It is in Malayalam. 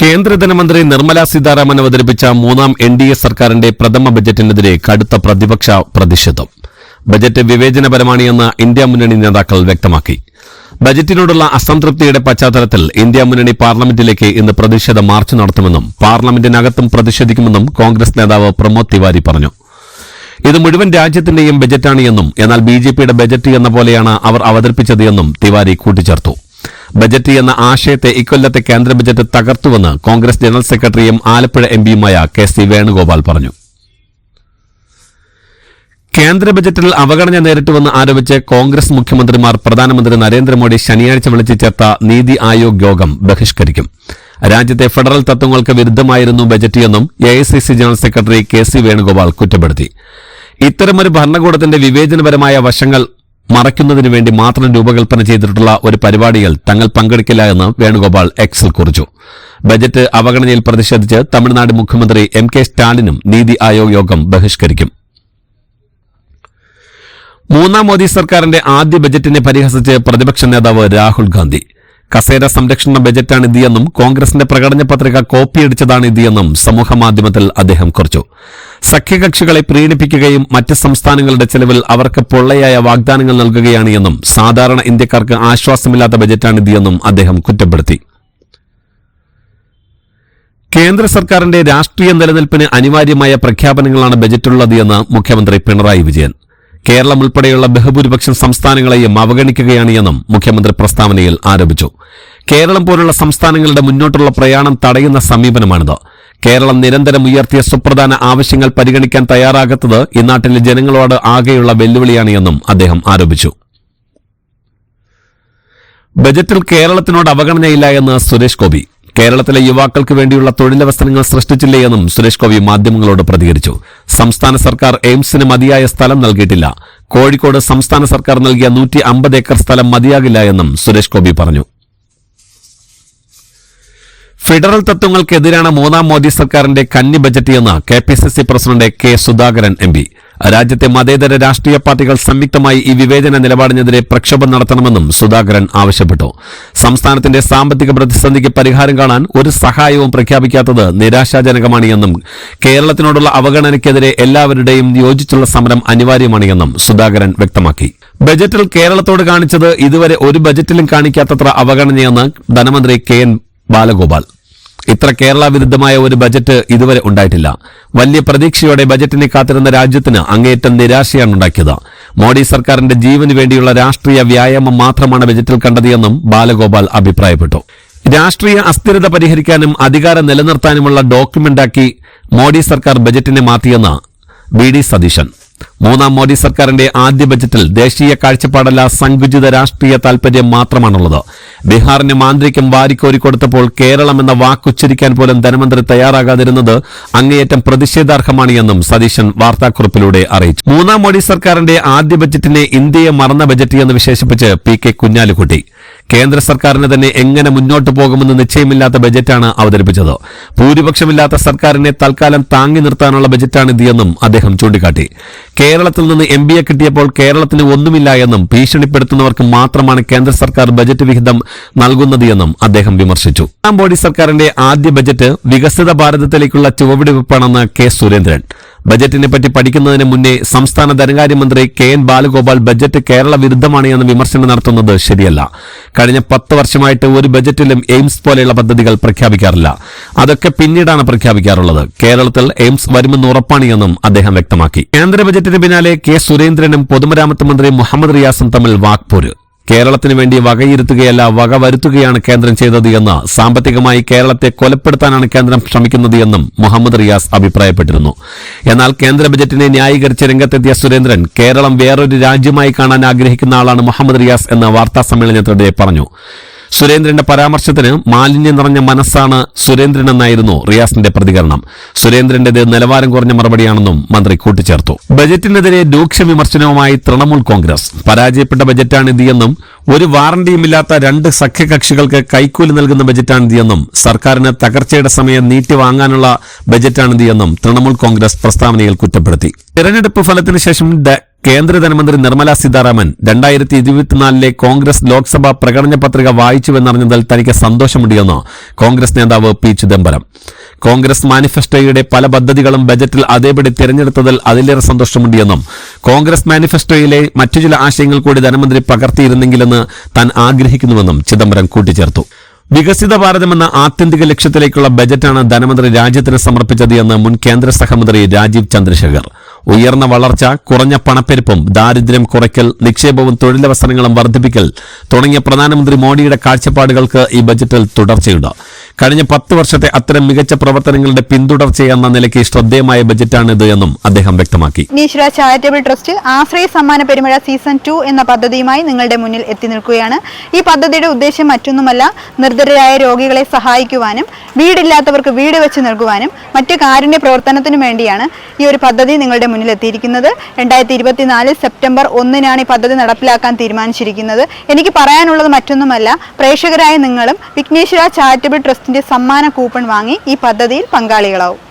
കേന്ദ്ര ധനമന്ത്രി നിർമ്മല സീതാരാമൻ അവതരിപ്പിച്ച മൂന്നാം എൻ ഡി എ സർക്കാരിന്റെ പ്രഥമ ബജറ്റിനെതിരെ കടുത്ത പ്രതിപക്ഷ പ്രതിഷേധം. ബജറ്റ് വിവേചനപരമാണെന്ന് ഇന്ത്യ മുന്നണി നേതാക്കൾ വ്യക്തമാക്കി. ബജറ്റിനോടുള്ള അസംതൃപ്തിയുടെ പശ്ചാത്തലത്തിൽ ഇന്ത്യ മുന്നണി പാർലമെന്റിലേക്ക് ഇന്ന് പ്രതിഷേധ മാർച്ച് നടത്തുമെന്നും പാർലമെന്റിനകത്തും പ്രതിഷേധിക്കുമെന്നും കോൺഗ്രസ് നേതാവ് പ്രമോദ് തിവാരി പറഞ്ഞു. ഇത് മുഴുവൻ രാജ്യത്തിന്റെയും ബജറ്റാണ് എന്നും എന്നാൽ ബിജെപിയുടെ ബജറ്റ് എന്ന പോലെയാണ് അവർ അവതരിപ്പിച്ചത് എന്നും തിവാരി കൂട്ടിച്ചേർത്തു. ബജറ്റ് എന്ന ആശയത്തെ ഇക്കൊല്ലത്തെ കേന്ദ്ര ബജറ്റ് തകർത്തുവെന്ന് കോൺഗ്രസ് ജനറൽ സെക്രട്ടറിയും ആലപ്പുഴ എം പിയുമായ കെ സി വേണുഗോപാൽ പറഞ്ഞു. കേന്ദ്ര ബജറ്റിൽ അവഗണന നേരിട്ടുവെന്ന് ആരോപിച്ച് കോൺഗ്രസ് മുഖ്യമന്ത്രിമാർ പ്രധാനമന്ത്രി നരേന്ദ്രമോദി ശനിയാഴ്ച വിളിച്ചു ചേർത്ത നീതി ആയോഗ് യോഗം ബഹിഷ്കരിക്കും. രാജ്യത്തെ ഫെഡറൽ തത്വങ്ങൾക്ക് വിരുദ്ധമായിരുന്നു ബജറ്റ് എന്നും A general secretary K C Venugopal കുറ്റപ്പെടുത്തി. ഇത്തരമൊരു ഭരണകൂടത്തിന്റെ വിവേചനപരമായ വശങ്ങൾ മറയ്ക്കുന്നതിനു വേണ്ടി മാത്രം രൂപകൽപ്പന ചെയ്തിട്ടുള്ള ഒരു പരിപാടിയിൽ തങ്ങൾ പങ്കെടുക്കില്ല എന്ന് വേണുഗോപാൽ എക്സിൽ കുറിച്ചു. ബജറ്റ് അവഗണനയിൽ പ്രതിഷേധിച്ച് തമിഴ്നാട് മുഖ്യമന്ത്രി എം കെ സ്റ്റാലിനും നീതി ആയോഗ് യോഗം ബഹിഷ്കരിക്കും. മൂന്നാം മോദി സർക്കാരിന്റെ ആദ്യ ബജറ്റിനെ പരിഹസിച്ച് പ്രതിപക്ഷ നേതാവ് രാഹുൽ ഗാന്ധി. കസേര സംരക്ഷണ ബജറ്റാണ് ഇതെന്നും കോൺഗ്രസിന്റെ പ്രകടന പത്രിക കോപ്പിയടിച്ചതാണ് ഇതെന്നും സമൂഹമാധ്യമത്തിൽ അദ്ദേഹം കുറിച്ചു. സഖ്യകക്ഷികളെ പ്രീണിപ്പിക്കുകയും മറ്റ് സംസ്ഥാനങ്ങളുടെ ചെലവിൽ അവർക്ക് പൊള്ളയായ വാഗ്ദാനങ്ങൾ നൽകുകയാണ് എന്നും സാധാരണ ഇന്ത്യക്കാർക്ക് ആശ്വാസമില്ലാത്ത ബജറ്റാണ് ഇതെന്നും അദ്ദേഹം കുറ്റപ്പെടുത്തി. കേന്ദ്ര സർക്കാരിന്റെ രാഷ്ട്രീയ നിലനിൽപ്പിന് അനിവാര്യമായ പ്രഖ്യാപനങ്ങളാണ് ബജറ്റിലുള്ളത് എന്ന് മുഖ്യമന്ത്രി പിണറായി വിജയൻ. കേരളം ഉൾപ്പെടെയുള്ള ബഹുഭൂരിപക്ഷം സംസ്ഥാനങ്ങളെയും അവഗണിക്കുകയാണ് എന്നും മുഖ്യമന്ത്രി പ്രസ്താവനയിൽ ആരോപിച്ചു. കേരളം പോലുള്ള സംസ്ഥാനങ്ങളുടെ മുന്നോട്ടുള്ള പ്രയാണം തടയുന്ന സമീപനമാണിത്. കേരളം നിരന്തരം ഉയർത്തിയ സുപ്രധാന ആവശ്യങ്ങൾ പരിഗണിക്കാൻ തയ്യാറാകാത്തത് ഇന്നാട്ടിലെ ജനങ്ങളോട് ആകെയുള്ള വെല്ലുവിളിയാണ് എന്നും അദ്ദേഹം ആരോപിച്ചു. ബജറ്റിൽ കേരളത്തിനോട് അവഗണനയില്ല എന്ന് സുരേഷ് ഗോപി. കേരളത്തിലെ യുവാക്കൾക്ക് വേണ്ടിയുള്ള തൊഴിലവസരങ്ങൾ സൃഷ്ടിച്ചില്ലേ എന്നും സുരേഷ് ഗോപി മാധ്യമങ്ങളോട് പ്രതികരിച്ചു. സംസ്ഥാന സർക്കാർ എയിംസിന് മതിയായ സ്ഥലം നൽകിയിട്ടില്ല. കോഴിക്കോട് സംസ്ഥാന സർക്കാർ നൽകിയ നൂറ്റി അമ്പത് ഏക്കർ സ്ഥലം മതിയാകില്ല എന്നും സുരേഷ് ഗോപി പറഞ്ഞു. ഫെഡറൽ തത്വങ്ങൾക്കെതിരാണ് മൂന്നാം മോദി സർക്കാരിന്റെ കന്നി ബജറ്റ് എന്ന് K P C C president K Sudhakaran M P. രാജ്യത്തെ മതേതര രാഷ്ട്രീയ പാർട്ടികൾ സംയുക്തമായി ഈ വിവേചന നിലപാടിനെതിരെ പ്രക്ഷോഭം നടത്തണമെന്നും സുധാകരൻ ആവശ്യപ്പെട്ടു. സംസ്ഥാനത്തിന്റെ സാമ്പത്തിക പ്രതിസന്ധിക്ക് പരിഹാരം കാണാൻ ഒരു സഹായവും പ്രഖ്യാപിക്കാത്തത് നിരാശാജനകമാണ് എന്നും കേരളത്തിനോടുള്ള അവഗണനയ്ക്കെതിരെ എല്ലാവരുടെയും യോജിച്ചുള്ള സമരം അനിവാര്യമാണ് എന്നും സുധാകരൻ വ്യക്തമാക്കി. ബജറ്റിൽ കേരളത്തോട് കാണിച്ചത് ഇതുവരെ ഒരു ബജറ്റിലും കാണിക്കാത്തത്ര അവഗണനയെന്ന് ധനമന്ത്രി കെ എൻ ബാലഗോപാൽ ഇത്ര കേരള വിരുദ്ധമായ ഒരു ബജറ്റ് ഇതുവരെ ഉണ്ടായിട്ടില്ല. വലിയ പ്രതീക്ഷയോടെ ബജറ്റിനെ കാത്തിരുന്ന രാജ്യത്തിന് അങ്ങേയറ്റം നിരാശയാണ് ഉണ്ടാക്കിയത്. മോഡി സർക്കാരിന്റെ ജീവന് വേണ്ടിയുള്ള രാഷ്ട്രീയ വ്യായാമം മാത്രമാണ് ബജറ്റിൽ കണ്ടതെന്നും ബാലഗോപാൽ അഭിപ്രായപ്പെട്ടു. രാഷ്ട്രീയ അസ്ഥിരത പരിഹരിക്കാനും അധികാരം നിലനിർത്താനുമുള്ള ഡോക്യുമെന്റാക്കി മോഡി സർക്കാർ ബജറ്റിനെ മാറ്റിയെന്ന് ബി ഡി സതീശൻ. മൂന്നാം മോദി സർക്കാരിന്റെ ആദ്യ ബജറ്റിൽ ദേശീയ കാഴ്ചപ്പാടല്ല സങ്കുചിത രാഷ്ട്രീയ താൽപര്യം മാത്രമാണുള്ളത്. ബീഹാറിന് മാന്ത്രികം വാരിക്കോരി കൊടുത്തപ്പോൾ കേരളം എന്ന വാക്കുച്ചരിക്കാൻ പോലും ധനമന്ത്രി തയ്യാറാകാതിരുന്നത് അങ്ങേയറ്റം പ്രതിഷേധാർഹമാണ് എന്നും സതീശൻ വാർത്താക്കുറിപ്പിലൂടെ അറിയിച്ചു. മൂന്നാം മോദി സർക്കാരിന്റെ ആദ്യ ബജറ്റിനെ ഇന്ത്യയെ മറന്ന ബജറ്റ് എന്ന് വിശേഷിപ്പിച്ച് പി കെ കുഞ്ഞാലിക്കുട്ടി. കേന്ദ്ര സർക്കാരിന് തന്നെ എങ്ങനെ മുന്നോട്ട് പോകുമെന്ന് നിശ്ചയമില്ലാത്ത ബജറ്റാണ് അവതരിപ്പിച്ചത്. ഭൂരിപക്ഷമില്ലാത്ത സർക്കാരിനെ തൽക്കാലം താങ്ങി നിർത്താനുള്ള ബജറ്റാണ് ഇതെന്നും അദ്ദേഹം ചൂണ്ടിക്കാട്ടി. കേരളത്തിൽ നിന്ന് എം കിട്ടിയപ്പോൾ കേരളത്തിന് ഒന്നുമില്ല എന്നും ഭീഷണിപ്പെടുത്തുന്നവർക്ക് മാത്രമാണ് കേന്ദ്ര സർക്കാർ ബജറ്റ് വിഹിതം നൽകുന്നത് എന്നും അദ്ദേഹം വിമർശിച്ചു. ബോഡി സർക്കാരിന്റെ ആദ്യ ബജറ്റ് വികസിത ഭാരതത്തിലേക്കുള്ള ചുവടുവെപ്പാണെന്ന് കെ സുരേന്ദ്രൻ. ബജറ്റിനെ പറ്റി പഠിക്കുന്നതിന് മുന്നേ സംസ്ഥാന ധനകാര്യമന്ത്രി K N Balagopal budget Kerala വിരുദ്ധമാണ് എന്ന വിമർശനം നടത്തുന്നത് ശരിയല്ല. കഴിഞ്ഞ പത്ത് വർഷമായിട്ട് ഒരു ബജറ്റിലും എയിംസ് പോലെയുള്ള പദ്ധതികൾ പ്രഖ്യാപിക്കാറില്ല. അതൊക്കെ പിന്നീടാണ് പ്രഖ്യാപിക്കാറുള്ളത്. കേരളത്തിൽ എയിംസ് വരുമെന്ന് ഉറപ്പാണ് എന്നും അദ്ദേഹം വ്യക്തമാക്കി. കേന്ദ്ര ബജറ്റിന് പിന്നാലെ കെ സുരേന്ദ്രനും പൊതുമരാമത്ത് മന്ത്രി മുഹമ്മദ് റിയാസും തമ്മിൽ വാക്പോര്. കേരളത്തിന് വേണ്ടി വകയിരുത്തുകയല്ല വക വരുത്തുകയാണ് കേന്ദ്രം ചെയ്തത് എന്ന് സാമ്പത്തികമായി കേരളത്തെ കൊലപ്പെടുത്താനാണ് കേന്ദ്രം ശ്രമിക്കുന്നത് എന്നും മുഹമ്മദ് റിയാസ് അഭിപ്രായപ്പെട്ടിരുന്നു. എന്നാൽ കേന്ദ്ര ബജറ്റിനെ ന്യായീകരിച്ച് രംഗത്തെത്തിയ സുരേന്ദ്രൻ കേരളം വേറൊരു രാജ്യമായി കാണാൻ ആഗ്രഹിക്കുന്ന ആളാണ് മുഹമ്മദ് റിയാസ് എന്ന് വാർത്താ സമ്മേളനത്തിനിടെ പറഞ്ഞു. സുരേന്ദ്രന്റെ പരാമർശത്തിന് മാലിന്യം നിറഞ്ഞ മനസ്സാണ് സുരേന്ദ്രനെന്നായിരുന്നു റിയാസിന്റെ പ്രതികരണം. സുരേന്ദ്രന്റേത് നിലവാരം കുറഞ്ഞ മറുപടിയാണെന്നും മന്ത്രി കൂട്ടിച്ചേർത്തു. ബജറ്റിനെതിരെ രൂക്ഷ വിമർശനവുമായി തൃണമൂൽ കോൺഗ്രസ്. പരാജയപ്പെട്ട ബജറ്റാണിതെന്നും ഒരു വാറണ്ടിയുമില്ലാത്ത രണ്ട് സഖ്യകക്ഷികൾക്ക് കൈക്കൂലി നൽകുന്ന ബജറ്റാണിതെന്നും സർക്കാരിന് തകർച്ചയുടെ സമയം നീട്ടിവാങ്ങാനുള്ള ബജറ്റാണിതെന്നും തൃണമൂൽ കോൺഗ്രസ് പ്രസ്താവനയിൽ കുറ്റപ്പെടുത്തി. തെരഞ്ഞെടുപ്പ് ഫലത്തിന് ശേഷം കേന്ദ്ര ധനമന്ത്രി നിർമ്മല സീതാരാമൻ രണ്ടായിരത്തി ഇരുപത്തിനാലിലെ കോൺഗ്രസ് ലോക്സഭാ പ്രകടന പത്രിക വായിച്ചുവെന്നറിഞ്ഞതിൽ തനിക്ക് സന്തോഷമുണ്ടെന്ന് കോൺഗ്രസ് നേതാവ് പി ചിദംബരം. കോൺഗ്രസ് മാനിഫെസ്റ്റോയുടെ പല പദ്ധതികളും ബജറ്റിൽ അതേപടി തിരഞ്ഞെടുത്തതിൽ അതിലേറെ സന്തോഷമുണ്ടെന്നും കോൺഗ്രസ് മാനിഫെസ്റ്റോയിലെ മറ്റു ചില ആശയങ്ങൾ കൂടി ധനമന്ത്രി പകർത്തിയിരുന്നെങ്കിലെന്ന് താൻ ആഗ്രഹിക്കുന്നുവെന്നും ചിദംബരം കൂട്ടിച്ചേർത്തു. വികസിത ഭാരതമെന്ന ആത്യന്തിക ലക്ഷ്യത്തിലേക്കുള്ള ബജറ്റാണ് ധനമന്ത്രി രാജ്യത്തിന് സമർപ്പിച്ചത് എന്ന് മുൻ കേന്ദ്ര സഹമന്ത്രി രാജീവ് ചന്ദ്രശേഖർ. ഉയർന്ന വളർച്ച കുറഞ്ഞ പണപ്പെരുപ്പം ദാരിദ്ര്യം കുറയ്ക്കൽ നിക്ഷേപവും തൊഴിലവസരങ്ങളും വർദ്ധിപ്പിക്കൽ തുടങ്ങിയ പ്രധാനമന്ത്രി മോഡിയുടെ കാഴ്ചപ്പാടുകൾക്ക് ഈ ബജറ്റിൽ തുടർച്ചയുണ്ട്. കഴിഞ്ഞ പത്ത് വർഷത്തെ അത്തരം മികച്ച പ്രവർത്തനങ്ങളുടെ പിന്തുടർച്ചയെന്ന നിലയ്ക്ക് ശ്രദ്ധേയമായ ബജറ്റാണിത് എന്നും അദ്ദേഹം വ്യക്തമാക്കി. നീശ്വര ചാരിറ്റബിൾ ട്രസ്റ്റ് ആശ്രയ സമ്മാന പെരുമഴ സീസൺ ടു എന്ന പദ്ധതിയുമായി നിങ്ങളുടെ മുന്നിൽ എത്തി നിൽക്കുകയാണ്. ഈ പദ്ധതിയുടെ ഉദ്ദേശം മറ്റൊന്നുമല്ല നിർദ്ധരായ രോഗികളെ സഹായിക്കുവാനും വീടില്ലാത്തവർക്ക് വീട് വെച്ച് നൽകുവാനും മറ്റ് കാരുണ്യ പ്രവർത്തനത്തിനു വേണ്ടിയാണ് ഈ ഒരു പദ്ധതി നിങ്ങളുടെ മുന്നിൽ എത്തിയിരിക്കുന്നത്. രണ്ടായിരത്തി ഇരുപത്തിനാല് സെപ്റ്റംബർ ഒന്നിനാണ് ഈ പദ്ധതി നടപ്പിലാക്കാൻ തീരുമാനിച്ചിരിക്കുന്നത്. എനിക്ക് പറയാനുള്ളത് മറ്റൊന്നുമല്ല പ്രേക്ഷകരായ നിങ്ങളും വിഘ്നേശ്വര ചാരിറ്റബിൾ ട്രസ്റ്റിന്റെ സമ്മാന കൂപ്പൺ വാങ്ങി ഈ പദ്ധതിയിൽ പങ്കാളികളാവും.